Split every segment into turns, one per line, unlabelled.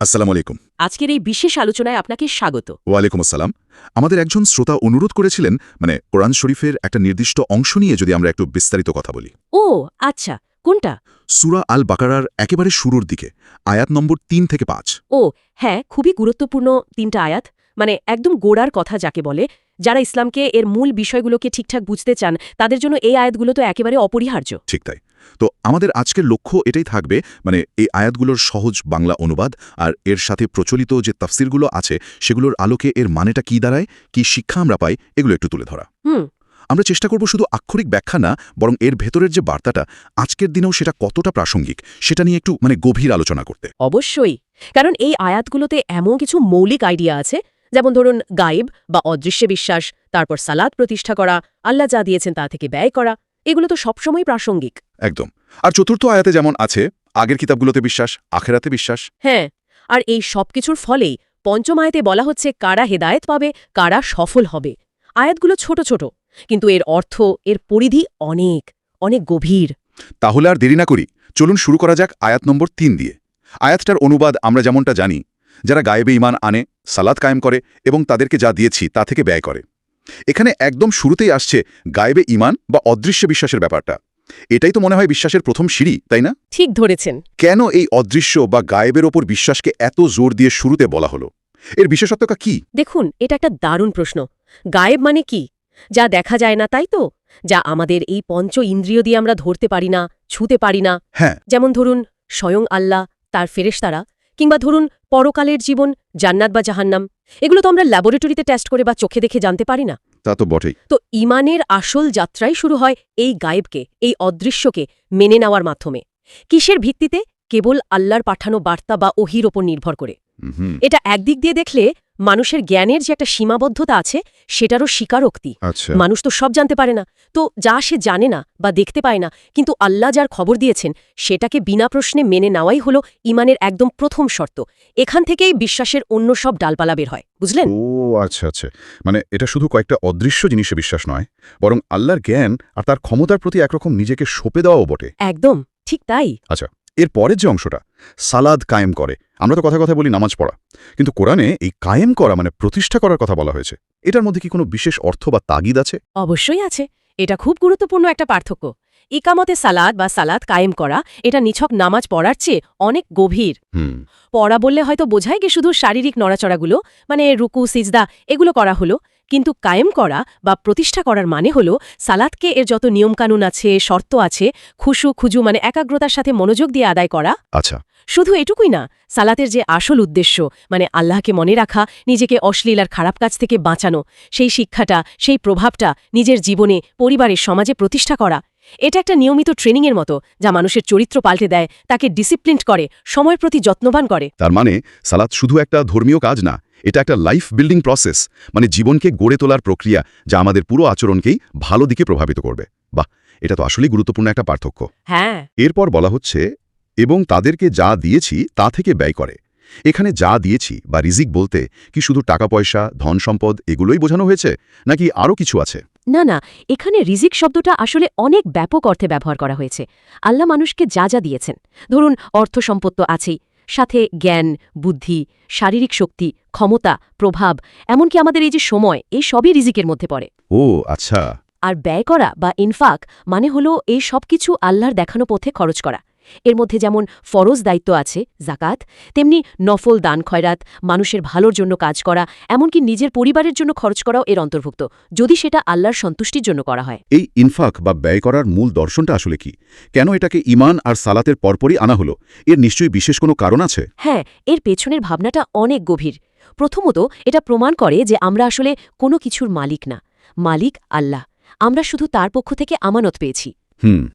আসসালামু আলাইকুম।
আজকের এই বিশেষ আলোচনায় আপনাকে স্বাগত।
ওয়ালাইকুম আসসালাম। আমাদের একজন শ্রোতা অনুরোধ করেছিলেন মানে কোরআন শরীফের একটা নির্দিষ্ট অংশ নিয়ে যদি আমরা একটু বিস্তারিত কথা বলি।
ও আচ্ছা কোনটা?
সুরা আল বাকারার একেবারে শুরুর দিকে আয়াত নম্বর তিন থেকে পাঁচ।
ও হ্যাঁ খুবই গুরুত্বপূর্ণ তিনটা আয়াত মানে একদম গোড়ার কথা যাকে বলে। যারা ইসলামকে এর মূল বিষয়গুলোকে ঠিকঠাক বুঝতে চান তাদের জন্য এই আয়াতগুলো তো একেবারে অপরিহার্য।
ঠিক তাই। তো আমাদের আজকের লক্ষ্য এটাই থাকবে মানে এই আয়াতগুলোর সহজ বাংলা অনুবাদ আর এর সাথে প্রচলিত যে তাফসিরগুলো আছে সেগুলোর আলোকে এর মানেটা কি দাঁড়ায় কি শিক্ষা আমরা পাই এগুলো একটু তুলে ধরা। আমরা চেষ্টা করব শুধু আক্ষরিক ব্যাখ্যা না বরং এর ভেতরের যে বার্তাটা আজকের দিনেও সেটা কতটা প্রাসঙ্গিক সেটা নিয়ে একটু মানে গভীর আলোচনা করতে।
অবশ্যই কারণ এই আয়াতগুলোতে এমন কিছু মৌলিক আইডিয়া আছে যেমন ধরুন গায়েব বা অদৃশ্যে বিশ্বাস তারপর সালাদ প্রতিষ্ঠা করা আল্লাহ যা দিয়েছেন তা থেকে ব্যয় করা এগুলো তো সবসময় প্রাসঙ্গিক।
একদম। আর চতুর্থ আয়াতে যেমন আছে আগের কিতাবগুলোতে বিশ্বাস আখেরাতে বিশ্বাস।
হ্যাঁ আর এই সবকিছুর ফলেই পঞ্চম আয়াতে বলা হচ্ছে কারা হেদায়েত পাবে কারা সফল হবে। আয়াতগুলো ছোট ছোট কিন্তু এর অর্থ এর পরিধি অনেক অনেক গভীর।
তাহলে আর দেরি না করি চলুন শুরু করা যাক আয়াত নম্বর তিন দিয়ে। আয়াতটার অনুবাদ আমরা যেমনটা জানি যারা গায়েবে ইমান আনে সালাদ কায়েম করে এবং তাদেরকে যা দিয়েছি তা থেকে ব্যয় করে। এখানে একদম শুরুতেই আসছে গায়েবে ইমান বা অদৃশ্য বিশ্বাসের ব্যাপারটা। এটাই তো মনে হয় বিশ্বাসের প্রথম সিঁড়ি তাই না?
ঠিক ধরেছেন।
কেন এই অদৃশ্য বা গায়েবের ওপর বিশ্বাসকে এত জোর দিয়ে শুরুতে বলা হলো? এর বিশেষত্বটা কি?
দেখুন এটা একটা দারুণ প্রশ্ন। গায়েব মানে কি? যা দেখা যায় না তাই তো? যা আমাদের এই পঞ্চ ইন্দ্রিয় দিয়ে আমরা ধরতে পারি না ছুঁতে পারি না।
হ্যাঁ।
যেমন ধরুন স্বয়ং আল্লাহ তার ফেরেশতারা কিংবা ধরুন পরকালের জীবন জান্নাত বা জাহান্নাম এগুলো তো আমরা ল্যাবরেটরিতে টেস্ট করে বা চোখে দেখে জানতে পারি না।
তা তো বটেই।
তো ইমানের আসল যাত্রাই শুরু হয় এই গায়েবকে এই অদৃশ্যকে মেনে নেওয়ার মাধ্যমে। কিসের ভিত্তিতে? কেবল আল্লাহর পাঠানো বার্তা বা ওহির ওপর নির্ভর করে। এটা একদিক দিয়ে দেখলে মানুষের জ্ঞানের যে একটা সীমাবদ্ধতা আছে সেটারও স্বীকারোক্তি।
আচ্ছা।
মানুষ তো সব জানতে পারে না। তো যা সে জানে না বা দেখতে পায় না কিন্তু আল্লাহ যার খবর দিয়েছেন সেটাকে বিনা প্রশ্নে মেনে নেওয়াই হলো ইমানের একদম প্রথম শর্ত। এখান থেকেই বিশ্বাসের অন্য সব ডালপালা বের হয়। বুঝলেন?
ও আচ্ছা আচ্ছা। মানে এটা শুধু কয়েকটা অদৃশ্য জিনিসে বিশ্বাস নয় বরং আল্লাহর জ্ঞান আর তার ক্ষমতার প্রতি একরকম নিজেকে সঁপে দেওয়াও বটে।
একদম ঠিক তাই।
আচ্ছা এর পরের যে অংশটা, সালাদ কায়েম করে, আমরা তো কথা কথা বলি নামাজ পড়া, কিন্তু কোরআনে এই কায়েম করা মানে প্রতিষ্ঠা করার কথা বলা হয়েছে। এটার মধ্যে কি কোনো বিশেষ অর্থ বা তাগিদ আছে?
অবশ্যই আছে। এটা খুব গুরুত্বপূর্ণ একটা পার্থক্য। ইকামতে সালাদ বা সালাদ কায়েম করা এটা নিছক নামাজ পড়ার চেয়ে অনেক গভীর। পড়া বললে হয়তো বোঝায় কি শুধু শারীরিক নড়াচড়াগুলো মানে রুকু সিজদা এগুলো করা হলো কিন্তু কায়েম করা বা প্রতিষ্ঠা করার মানে হলো সালাদকে এর যত নিয়মকানুন আছে শর্ত আছে খুশু খুজু মানে একাগ্রতার সাথে মনোযোগ দিয়ে আদায় করা।
আচ্ছা।
শুধু এটুকুই না সালাতের যে আসল উদ্দেশ্য মানে আল্লাহকে মনে রাখা নিজেকে অশ্লীল আর খারাপ কাজ থেকে বাঁচানো সেই শিক্ষাটা সেই প্রভাবটা নিজের জীবনে পরিবারের সমাজে প্রতিষ্ঠা করা এটা একটা নিয়মিত ট্রেনিংয়ের মতো যা মানুষের চরিত্র পাল্টে দেয় তাকে ডিসিপ্লিনড করে সময়ের প্রতি যত্নবান করে।
তার মানে সালাদ শুধু একটা ধর্মীয় কাজ না এটা একটা লাইফ বিল্ডিং প্রসেস মানে জীবনকে গড়ে তোলার প্রক্রিয়া যা আমাদের পুরো আচরণকেই ভালো দিকে প্রভাবিত করবে। বাহ এটা তো আসলেই গুরুত্বপূর্ণ একটা পার্থক্য।
হ্যাঁ।
এরপর বলা হচ্ছে এবং তাদেরকে যা দিয়েছি তা থেকে ব্যয় করে। এখানে যা দিয়েছি বা রিজিক বলতে কি শুধু টাকা পয়সা ধন সম্পদ এগুলোই বোঝানো হয়েছে নাকি আরও কিছু আছে?
না না এখানে রিজিক শব্দটা আসলে অনেক ব্যাপক অর্থে ব্যবহার করা হয়েছে। আল্লাহ মানুষকে যা যা দিয়েছেন। ধরুন অর্থ সম্পদ তো আছেই সাথে জ্ঞান বুদ্ধি শারীরিক শক্তি ক্ষমতা প্রভাব এমনকি আমাদের এই যে সময় এই সবই রিজিকের মধ্যে পড়ে।
ও আচ্ছা।
আর ব্যয় করা বা ইনফাক মানে হলো এই সব কিছু আল্লাহর দেখানো পথে খরচ করা। এর মধ্যে যেমন ফরজ দায়িত্ব আছে জাকাত তেমনি নফল দান খয়রাত মানুষের ভালোর জন্য কাজ করা এমনকি নিজের পরিবারের জন্য খরচ করাও এর অন্তর্ভুক্ত। যদি সেটা আল্লাহর সন্তুষ্টির জন্য করা হয়।
এই ইনফাক বা ব্যয় করার মূল দর্শনটা আসলে কি? কেন এটাকে ইমান আর সালাতের পরপরই আনা হলো? এর নিশ্চয়ই বিশেষ কোনো কারণ আছে?
হ্যাঁ এর পেছনের ভাবনাটা অনেক গভীর। প্রথমত এটা প্রমাণ করে যে আমরা আসলে কোনো কিছুর মালিক না। মালিক আল্লাহ। আমরা শুধু তার পক্ষ থেকে আমানত পেয়েছি।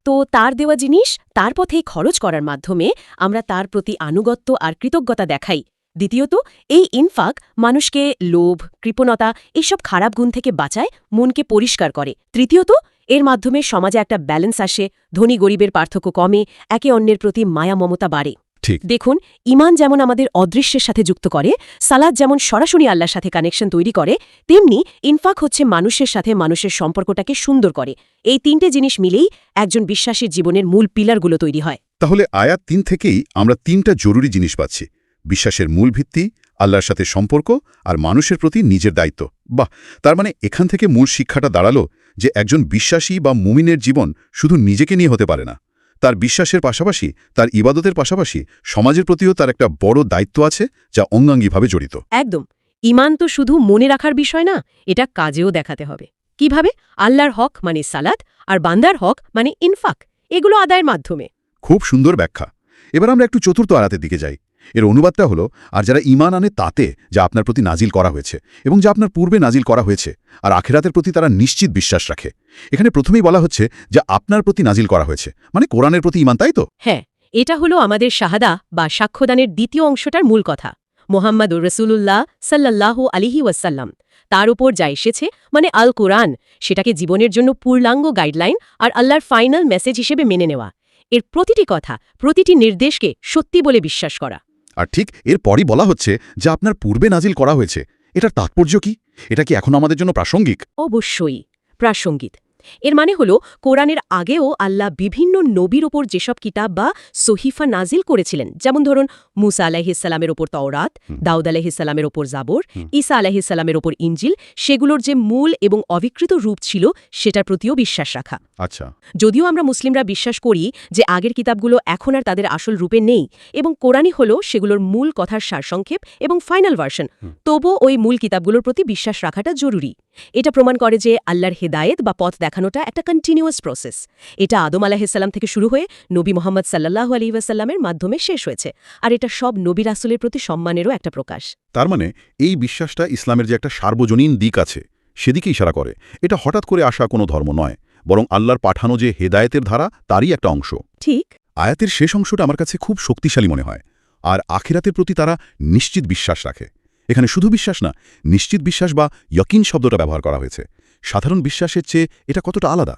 তো তার দেওয়া জিনিস তার পথেই খরচ করার মাধ্যমে আমরা তার প্রতি আনুগত্য আর কৃতজ্ঞতা দেখাই। দ্বিতীয়ত, এই ইনফাক মানুষকে লোভ, কৃপণতা এইসব খারাপ গুণ থেকে বাঁচায়, মনকে পরিষ্কার করে। তৃতীয়ত, এর মাধ্যমে সমাজে একটা ব্যালেন্স আসে, ধনী গরিবের পার্থক্য কমে, একে অন্যের প্রতি মায়া মমতা বাড়ে।
ঠিক।
দেখুন ইমান যেমন আমাদের অদৃশ্যের সাথে যুক্ত করে সালাদ যেমন সরাসরি আল্লাহর সাথে কানেকশন তৈরি করে তেমনি ইনফাক হচ্ছে মানুষের সাথে মানুষের সম্পর্কটাকে সুন্দর করে। এই তিনটে জিনিস মিলেই একজন বিশ্বাসীর জীবনের মূল পিলারগুলো তৈরি হয়।
তাহলে আয়াত তিন থেকেই আমরা তিনটা জরুরি জিনিস পাচ্ছি।
বিশ্বাসের মূল ভিত্তি আল্লাহর সাথে সম্পর্ক আর মানুষের প্রতি নিজের দায়িত্ব। বাহ! তার মানে এখান থেকে মূল শিক্ষাটা দাঁড়াল যে একজন বিশ্বাসী বা মুমিনের জীবন শুধু নিজেকে নিয়ে হতে পারে না। তার বিশ্বাসের পাশাপাশি তার ইবাদতের পাশাপাশি সমাজের প্রতিও তার একটা বড় দায়িত্ব আছে যা অঙ্গাঙ্গিভাবে জড়িত।
একদম। ইমান তো শুধু মনে রাখার বিষয় না এটা কাজেও দেখাতে হবে। কীভাবে? আল্লাহর হক মানে সালাদ আর বান্দার হক মানে ইনফাক। এগুলো আদায়ের মাধ্যমে।
খুব সুন্দর ব্যাখ্যা। এবার আমরা একটু চতুর্থ আড়াতের দিকে যাই। এর অনুবাদটা হলো, আর যারা ইমান আনে তাতে যা আপনার প্রতি নাজিল করা হয়েছে এবং যা আপনার পূর্বে নাজিল করা হয়েছে, আর আখেরাতের প্রতি তারা নিশ্চিত বিশ্বাস রাখে। এখানে প্রথমেই বলা হচ্ছে যে আপনার প্রতি নাজিল করা হয়েছে। মানে কোরআনের প্রতি ইমান তাই তো?
হ্যাঁ এটা হলো আমাদের শাহাদা বা সাক্ষ্যদানের দ্বিতীয় অংশটার মূল কথা। মোহাম্মদুর রসুলুল্লাহ সাল্লাল্লাহু আলিহি ওয়াসাল্লাম। তার উপর যা এসেছে মানে আল কোরআন, সেটাকে জীবনের জন্য পূর্ণাঙ্গ গাইডলাইন আর আল্লাহর ফাইনাল মেসেজ হিসেবে মেনে নেওয়া। এর প্রতিটি কথা, প্রতিটি নির্দেশকে সত্যি বলে বিশ্বাস করা।
আর ঠিক এরপরই বলা হচ্ছে যে আপনার পূর্বে নাজিল করা হয়েছে। এটার তাৎপর্য কি? এটা কি এখন আমাদের জন্য প্রাসঙ্গিক?
অবশ্যই, প্রাসঙ্গিক। এর মানে হল কোরআনের আগেও আল্লাহ বিভিন্ন নবীর ওপর যেসব কিতাব বা সহিফা নাজিল করেছিলেন যেমন ধরুন মুসা আলাহিসাল্লামের ওপর তওরাত দাউদ আলাহিসাল্লামের ওপর জাবর ঈসা আলাহিসাল্লামের ওপর ইঞ্জিল সেগুলোর যে মূল এবং অবিকৃত রূপ ছিল সেটার প্রতিও বিশ্বাস রাখা।
আচ্ছা।
যদিও আমরা মুসলিমরা বিশ্বাস করি যে আগের কিতাবগুলো এখন আর তাদের আসল রূপে নেই এবং কোরআনই হল সেগুলোর মূল কথার সারসংক্ষেপ এবং ফাইনাল ভার্সন তবুও ওই মূল কিতাবগুলোর প্রতি বিশ্বাস রাখাটা জরুরি। এটা প্রমাণ করে যে আল্লাহর হেদায়েত বা পথ দেখানোটা একটা কন্টিনিউয়াস প্রসেস এটা আদম আলাহিসাল্লাম থেকে শুরু হয়ে নবী মোহাম্মদ সাল্লাহ আলী ওয়াসাল্লামের মাধ্যমে শেষ হয়েছে। আর এটা সব নবী রাসুলের প্রতি সম্মানেরও একটা প্রকাশ।
তার মানে এই বিশ্বাসটা ইসলামের যে একটা সার্বজনীন দিক আছে সেদিকে ইশারা করে। এটা হঠাৎ করে আসা কোনো ধর্ম নয় বরং আল্লাহর পাঠানো যে হেদায়েতের ধারা তারই একটা অংশ।
ঠিক।
আয়াতের শেষ অংশটা আমার কাছে খুব শক্তিশালী মনে হয় আর আখিরাতের প্রতি তারা নিশ্চিত বিশ্বাস রাখে। এখানে শুধু বিশ্বাস না নিশ্চিত বিশ্বাস বা ইয়কিন শব্দটা ব্যবহার করা হয়েছে। সাধারণ বিশ্বাসের চেয়ে এটা কতটা আলাদা?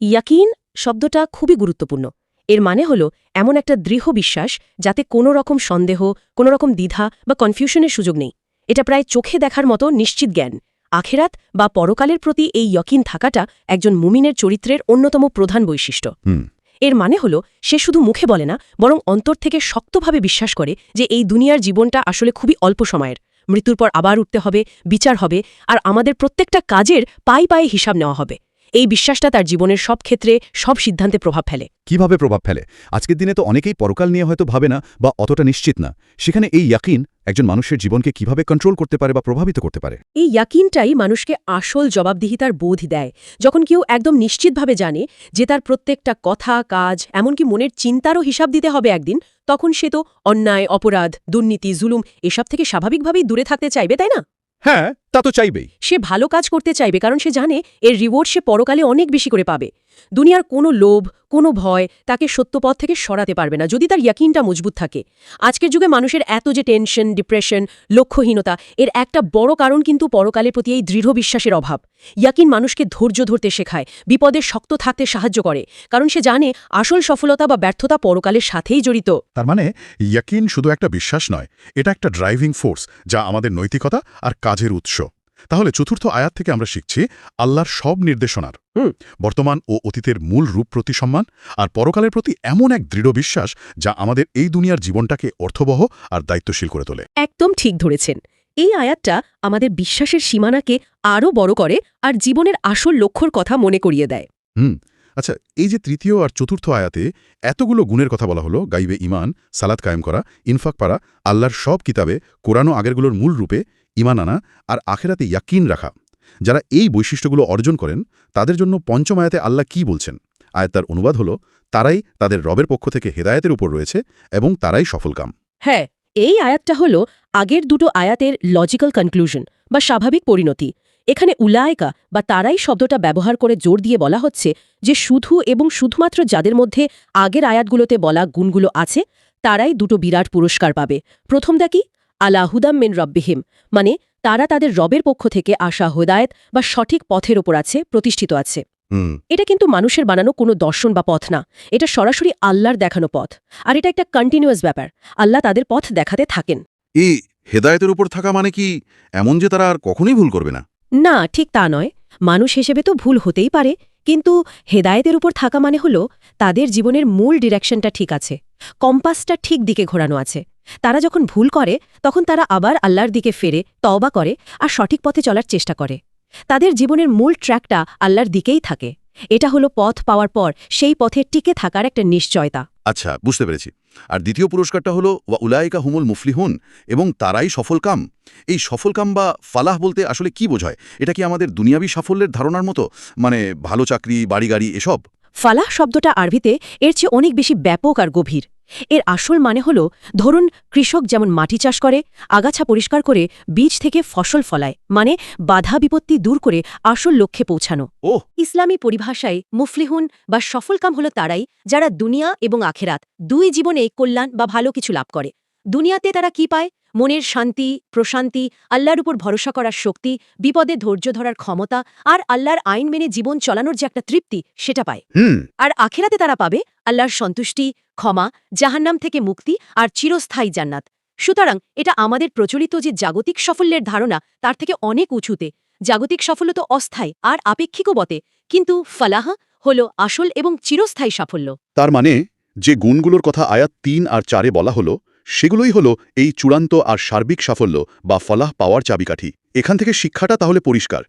ইয়াকিন শব্দটা খুবই গুরুত্বপূর্ণ। এর মানে হল এমন একটা দৃঢ় বিশ্বাস যাতে কোনো রকম সন্দেহ কোনো রকম দ্বিধা বা কনফিউশনের সুযোগ নেই। এটা প্রায় চোখে দেখার মতো নিশ্চিত জ্ঞান। আখেরাত বা পরকালের প্রতি এই ইয়কিন থাকাটা একজন মুমিনের চরিত্রের অন্যতম প্রধান বৈশিষ্ট্য। এর মানে হল সে শুধু মুখে বলে না বরং অন্তর থেকে শক্তভাবে বিশ্বাস করে যে এই দুনিয়ার জীবনটা আসলে খুবই অল্প সময়ের। মৃত্যুর পর আবার উঠতে হবে, বিচার হবে, আর আমাদের প্রত্যেকটা কাজের পাই পায়ে হিসাব নেওয়া হবে। এই বিশ্বাসটা তার জীবনের সব ক্ষেত্রে সব সিদ্ধান্তে প্রভাব ফেলে।
কীভাবে প্রভাব ফেলে? আজকের দিনে তো অনেকেই পরকাল নিয়ে হয়তো ভাবে না বা অতটা নিশ্চিত না। সেখানে এই ইয়াকিন একজন মানুষের জীবনকে কীভাবে কন্ট্রোল করতে পারে বা প্রভাবিত করতে পারে?
এই ইয়াকিনটাই মানুষকে আসল জবাবদিহিতার বোধ দেয়। যখন কেউ একদম নিশ্চিতভাবে জানে যে তার প্রত্যেকটা কথা কাজ এমনকি মনের চিন্তারও হিসাব দিতে হবে একদিন তখন সে তো অন্যায় অপরাধ দুর্নীতি জুলুম এসব থেকে স্বাভাবিকভাবেই দূরে থাকতে চাইবে তাই না?
হ্যাঁ তা তো চাইবেই।
সে ভালো কাজ করতে চাইবে, কারণ সে জানে এর রিওয়ার্ড সে পরকালে অনেক বেশি করে পাবে। দুনিয়ার কোনো লোভ, কোনো ভয় তাকে সত্যপথ থেকে সরাতে পারবে না, যদি তার ইয়াকিনটা মজবুত থাকে। আজকের যুগে মানুষের এত যে টেনশন, ডিপ্রেশন, লক্ষ্যহীনতা, এর একটা বড় কারণ কিন্তু পরকালের প্রতি এই দৃঢ় বিশ্বাসের অভাব। ইয়াকিন মানুষকে ধৈর্য ধরতে শেখায়, বিপদে শক্ত থাকতে সাহায্য করে, কারণ সে জানে আসল সফলতা বা ব্যর্থতা পরকালের সাথেই জড়িত।
তার মানে ইয়াকিন শুধু একটা বিশ্বাস নয়, এটা একটা ড্রাইভিং ফোর্স যা আমাদের নৈতিকতা আর কাজের উৎস। তাহলে চতুর্থ আয়াত থেকে আমরা শিখছি আল্লাহর সব নির্দেশনার।
হুম।
বর্তমান ও অতীতের মূল রূপ প্রতি সম্মান আর পরকালের প্রতি এমন এক দৃঢ় বিশ্বাস যা আমাদের এই দুনিয়ার জীবনটাকে অর্থবহ আর দায়িত্বশীল করে তোলে।
একদম ঠিক ধরেছেন। এই আয়াতটা আমাদের বিশ্বাসের সীমানাকে আরও বড় করে আর জীবনের আসল লক্ষ্যর কথা মনে করিয়ে দেয়।
হুম আচ্ছা এই যে তৃতীয় আর চতুর্থ আয়াতে এতগুলো গুণের কথা বলা হলো গাইবে ইমান সালাদ কায়েম করা ইনফাক পারা আল্লাহর সব কিতাবে কোরআন আগেরগুলোর মূল রূপে ইমান আনা আর আখেরাতে ইয়াকিন রাখা। যারা এই বৈশিষ্ট্যগুলো অর্জন করেন, তাদের জন্য পঞ্চম আয়াতে আল্লাহ কি বলছেন? আয়াত তার অনুবাদ হলো, তারাই তাদের রবের পক্ষ থেকে হেদায়েতের উপর রয়েছে এবং তারাই সফলকাম।
হ্যাঁ এই আয়াতটা হল আগের দুটো আয়াতের লজিক্যাল কনক্লুশন বা স্বাভাবিক পরিণতি। এখানে উলায়কা বা তারাই শব্দটা ব্যবহার করে জোর দিয়ে বলা হচ্ছে যে শুধু এবং শুধুমাত্র যাদের মধ্যে আগের আয়াতগুলোতে বলা গুণগুলো আছে, তারাই দুটো বিরাট পুরস্কার পাবে। প্রথমটা কি? আলাহুদাম মেন রব্বিহিম মানে তারা তাদের রবের পক্ষ থেকে আসা হোদায়েত বা সঠিক পথের ওপর আছে প্রতিষ্ঠিত আছে। এটা কিন্তু মানুষের বানানো কোনো দর্শন বা পথ না। এটা সরাসরি আল্লাহর দেখানো পথ। আর এটা একটা কন্টিনিউয়াস ব্যাপার। আল্লাহ তাদের পথ দেখাতে থাকেন।
এই হেদায়েতের উপর থাকা মানে কি এমন যে তারা আর কখনোই ভুল করবে না?
না ঠিক তা নয়। মানুষ হিসেবে তো ভুল হতেই পারে। কিন্তু হেদায়েতের উপর থাকা মানে হল তাদের জীবনের মূল ডিরেকশনটা ঠিক আছে। কম্পাসটা ঠিক দিকে ঘোরানো আছে। তারা যখন ভুল করে তখন তারা আবার আল্লাহর দিকে ফেরে তওবা করে আর সঠিক পথে চলার চেষ্টা করে। তাদের জীবনের মূল ট্র্যাকটা আল্লাহর দিকেই থাকে। এটা হলো পথ পাওয়ার পর সেই পথে টিকে থাকার একটা নিশ্চয়তা।
আচ্ছা বুঝতে পেরেছি। আর দ্বিতীয় পুরস্কারটা হলো ওয়া উলায়িকা হুমুল মুফলিহুন এবং তারাই সফলকাম এই সফলকাম বা ফালাহ বলতে আসলে কি বোঝায়? এটা কি আমাদের দুনিয়াবি সাফল্যের ধারণার মতো? মানে ভালো চাকরি বাড়ি গাড়ি এসব?
ফালাহ শব্দটা আরবিতে এর চেয়ে অনেক বেশি ব্যাপক আর গভীর। এর আসল মানে হল ধরুন কৃষক যেমন মাটি চাষ করে আগাছা পরিষ্কার করে বীজ থেকে ফসল ফলায় মানে বাধা বিপত্তি দূর করে আসল লক্ষ্যে পৌঁছানো।
ও
ইসলামী পরিভাষায় মুফলিহুন বা সফলকাম হল তারাই যারা দুনিয়া এবং আখেরাত দুই জীবনে কল্যাণ বা ভালো কিছু লাভ করে। দুনিয়াতে তারা কি পায়? মনের শান্তি প্রশান্তি আল্লাহর উপর ভরসা করার শক্তি বিপদে ধৈর্য ধরার ক্ষমতা আর আল্লাহর আইন মেনে জীবন চালানোর যে একটা তৃপ্তি সেটা পায়। আর আখেরাতে তারা পাবে আল্লাহর সন্তুষ্টি ক্ষমা জাহান্নাম থেকে মুক্তি আর চিরস্থায়ী জান্নাত। সুতরাং এটা আমাদের প্রচলিত যে জাগতিক সাফল্যের ধারণা তার থেকে অনেক উঁচুতে। জাগতিক সাফল্য তো অস্থায়ী আর আপেক্ষিকও বটে কিন্তু ফালাহা হল আসল এবং চিরস্থায়ী সাফল্য।
তার মানে যে গুণগুলোর কথা আয়াত তিন আর চারে বলা হলো সেগুলোই হলো এই চূড়ান্ত আর সার্বিক সাফল্য বা ফলাহ পাওয়ার চাবিকাঠি। এখান থেকে শিক্ষাটা তাহলে পরিষ্কার।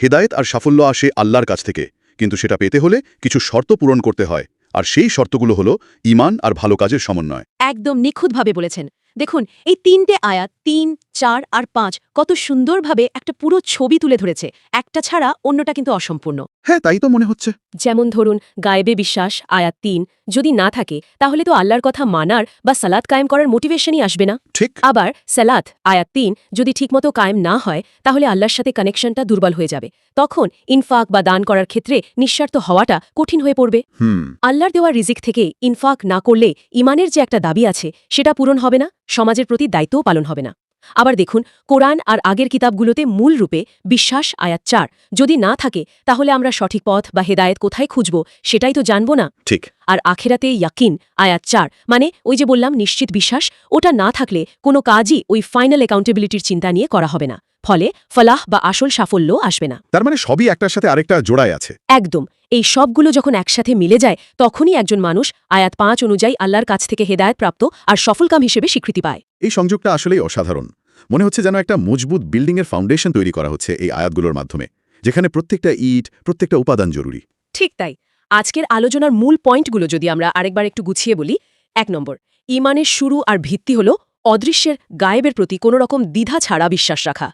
হেদায়েত আর সাফল্য আসে আল্লাহর কাছ থেকে, কিন্তু সেটা পেতে হলে কিছু শর্ত পূরণ করতে হয়, আর সেই শর্তগুলো হলো ইমান আর ভালো কাজের সমন্বয়।
একদম নিখুঁতভাবে বলেছেন। দেখুন, এই তিনটে আয়াত, তিন চার আর পাঁচ। কত সুন্দরভাবে একটা পুরো ছবি তুলে ধরেছে। একটা ছাড়া অন্যটা কিন্তু অসম্পূর্ণ।
হ্যাঁ তাই তো মনে হচ্ছে।
যেমন ধরুন গায়েবে বিশ্বাস আয়াত তিন। যদি না থাকে তাহলে তো আল্লাহর কথা মানার বা সালাত কায়েম করার মোটিভেশনই আসবে না।
ঠিক।
আবার সালাত আয়াত তিন যদি ঠিকমতো কায়েম না হয় তাহলে আল্লাহর সাথে কানেকশনটা দুর্বল হয়ে যাবে। তখন ইনফাক বা দান করার ক্ষেত্রে নিঃস্বার্থ হওয়াটা কঠিন হয়ে পড়বে।
হুম।
আল্লাহর দেওয়া রিজিক থেকে ইনফাক না করলে ইমানের যে একটা দাবি আছে সেটা পূরণ হবে না সমাজের প্রতি দায়িত্বও পালন হবে না। আবার দেখুন, কোরআন আর আগের কিতাবগুলোতে মূল রূপে বিশ্বাস আয়াত চার। যদি না থাকে, তাহলে আমরা সঠিক পথ বা হেদায়েত কোথায় খুঁজব, সেটাই তো জানব না?
ঠিক।
আর আখেরাতে ইয়াকিন আয়াত চার। মানে ওই যে বললাম নিশ্চিত বিশ্বাস ওটা না থাকলে কোনো কাজই ওই ফাইনাল অ্যাকাউন্টেবিলিটির চিন্তা নিয়ে করা হবে না। ফলে ফলাহ বা আসল সাফল্য আসবে না।
তার মানে সবই একটার সাথে আরেকটা জোড়ায় আছে।
একদম। এই সবগুলো যখন একসাথে মিলে যায় তখনই একজন মানুষ আয়াত পাঁচ অনুযায়ী আল্লাহর কাছ থেকে হেদায়ত প্রাপ্ত আর সফলকাম হিসেবে স্বীকৃতি পায়।
এই সংযোগটা আসলেই অসাধারণ। মনে হচ্ছে যেন একটা মজবুত বিল্ডিংয়ের ফাউন্ডেশন তৈরি করা হচ্ছে এই আয়াতগুলোর মাধ্যমে যেখানে প্রত্যেকটা ইট প্রত্যেকটা উপাদান জরুরি।
ঠিক তাই। আজকের আলোচনার মূল পয়েন্টগুলো যদি আমরা আরেকবার একটু গুছিয়ে বলি এক নম্বর ইমানের শুরু আর ভিত্তি হল অদৃশ্যের গায়েবের প্রতি কোনো রকম দ্বিধা ছাড়া বিশ্বাস রাখা।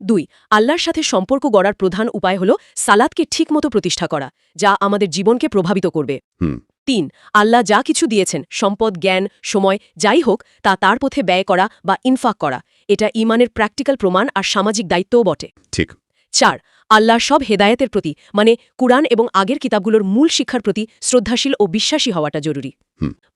দুই আল্লাহর সাথে সম্পর্ক গড়ার প্রধান উপায় হল সালাদকে ঠিকমতো প্রতিষ্ঠা করা যা আমাদের জীবনকে প্রভাবিত করবে। তিন আল্লাহ যা কিছু দিয়েছেন সম্পদ জ্ঞান সময় যাই হোক তা তার পথে ব্যয় করা বা ইনফাক করা এটা ইমানের প্র্যাকটিক্যাল প্রমাণ আর সামাজিক দায়িত্বও বটে।
ঠিক।
চার আল্লাহর সব হেদায়েতের প্রতি মানে কুরআন এবং আগের কিতাবগুলোর মূল শিক্ষার প্রতি শ্রদ্ধাশীল ও বিশ্বাসী হওয়াটা জরুরি।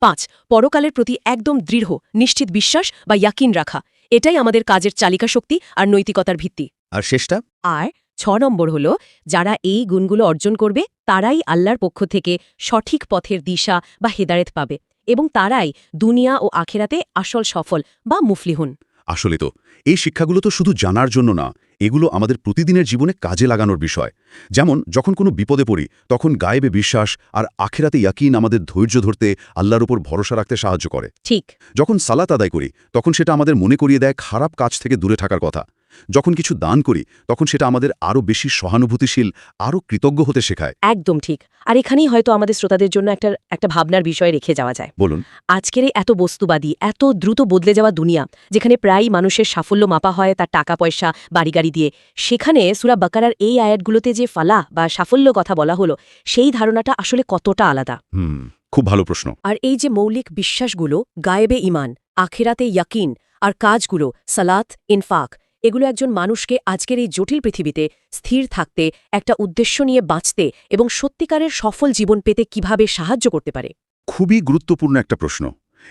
পাঁচ পরকালের প্রতি একদম দৃঢ় নিশ্চিত বিশ্বাস বা ইয়াকিন রাখা এটাই আমাদের কাজের চালিকা শক্তি আর নৈতিকতার ভিত্তি।
আর শেষটা?
আর ছ নম্বর হল যারা এই গুণগুলো অর্জন করবে তারাই আল্লাহর পক্ষ থেকে সঠিক পথের দিশা বা হেদায়েত পাবে এবং তারাই দুনিয়া ও আখেরাতে আসল সফল বা মুফলি মুফলিহুন
আসলে তো এই শিক্ষাগুলো তো শুধু জানার জন্য না এগুলো আমাদের প্রতিদিনের জীবনে কাজে লাগানোর বিষয়। যেমন যখন কোনো বিপদে পড়ি তখন গায়েবে বিশ্বাস আর আখেরাতে ইয়াকিন আমাদের ধৈর্য ধরতে আল্লাহর উপর ভরসা রাখতে সাহায্য করে।
ঠিক।
যখন সালাত আদায় করি তখন সেটা আমাদের মনে করিয়ে দেয় খারাপ কাজ থেকে দূরে থাকার কথা। যখন কিছু দান করি তখন সেটা আমাদের আরও বেশি সহানুভূতিশীল আরও কৃতজ্ঞ হতে শেখায়।
একদম ঠিক। আর এখানেই হয়তো আমাদের শ্রোতাদের জন্য একটা একটা ভাবনার বিষয় রেখে যাওয়া যায়।
বলুন।
আজকের এত বস্তুবাদী এত দ্রুত বদলে যাওয়া দুনিয়া যেখানে প্রায়ই মানুষের সাফল্য মাপা হয় তার টাকা পয়সা বাড়ি গাড়ি দিয়ে। সেখানে সুরা বাকারার এই আয়াতগুলোতে যে ফালা বা সাফল্য কথা বলা হলো সেই ধারণাটা আসলে কতটা আলাদা?
হুম খুব ভালো প্রশ্ন।
আর এই যে মৌলিক বিশ্বাসগুলো গায়েবে ইমান আখেরাতে ইয়াকিন আর কাজগুলো সালাত ইনফাক এগুলো একজন মানুষকে আজকের এই জটিল পৃথিবীতে স্থির থাকতে একটা উদ্দেশ্য নিয়ে বাঁচতে এবং সত্যিকারের সফল জীবন পেতে কীভাবে সাহায্য করতে পারে?
খুবই গুরুত্বপূর্ণ একটা প্রশ্ন।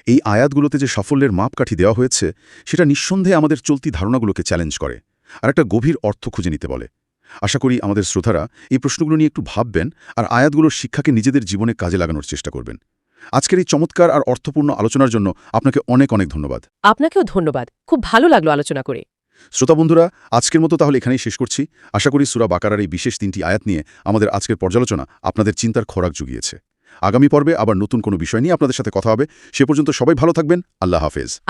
এই আয়াতগুলোতে যে সাফল্যের মাপকাঠি দেওয়া হয়েছে সেটা নিঃসন্দেহে আমাদের চলতি ধারণাগুলোকে চ্যালেঞ্জ করে। আর একটা গভীর অর্থ খুঁজে নিতে বলে। আশা করি আমাদের শ্রোতারা এই প্রশ্নগুলো নিয়ে একটু ভাববেন আর আয়াতগুলোর শিক্ষাকে নিজেদের জীবনে কাজে লাগানোর চেষ্টা করবেন। আজকের এই চমৎকার আর অর্থপূর্ণ আলোচনার জন্য আপনাকে অনেক অনেক ধন্যবাদ।
আপনাকেও ধন্যবাদ। খুব ভালো লাগল আলোচনা করে।
শ্রোতা বন্ধুরা আজকের মতো তাহলে এখানেই শেষ করছি। আশা করি সুরা বাকারার এই বিশেষ তিনটি আয়াত নিয়ে আমাদের আজকের পর্যালোচনা আপনাদের চিন্তার খোরাক জুগিয়েছে। আগামী পর্বে আবার নতুন কোনো বিষয় নিয়ে আপনাদের সাথে কথা হবে। সে পর্যন্ত সবাই ভালো থাকবেন। আল্লাহ হাফেজ।